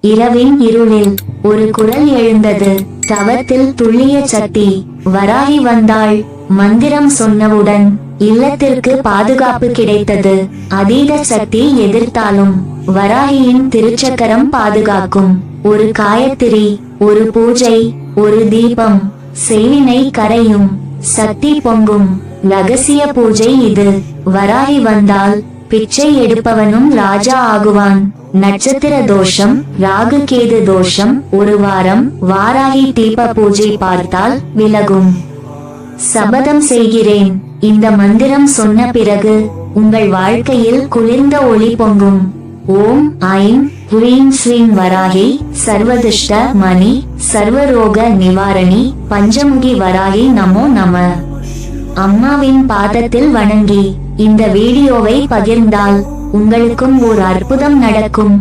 இரவின் இருளில் ஒரு குரல் எழுந்தது. தவத்தில் துள்ளிய சக்தி வராகி வந்தாள். மந்திரம் சொன்னவுடன் இல்லத்திற்கு பாதுகாப்பு கிடைத்தது. அதீத சக்தி எதிர்த்தாலும் வராகியின் திருச்சக்கரம் பாதுகாக்கும். ஒரு காயத்திரி ஒரு பூஜை ஒரு தீபம். செய்வினை கரையும். சக்தி பொங்கும். ரகசிய பூஜை இது. வராகி வந்தால் பிச்சை எடுப்பவனும் ராஜா ஆகுவான். நட்சத்திர தோஷம் ராகு கேது தோஷம் ஒரு வாரம் வாராகி தீப பூஜை பார்த்தால் விலகும். சபதம் செய்கிறேன். இந்த மந்திரம் சொன்ன பிறகு உங்கள் வாழ்க்கையில் குளிர்ந்த ஒளி பொங்கும். ஓம் ஐம் ஹ்ரீம் ஸ்ரீம் வராகி சர்வதிஷ்ட மணி சர்வரோக நிவாரணி பஞ்சமுகி வராகி நமோ நம. அம்மாவின் பாதத்தில் வணங்கி இந்த வீடியோவை பகிர்ந்தால் உங்களுக்கும் ஒரு அற்புதம் நடக்கும்.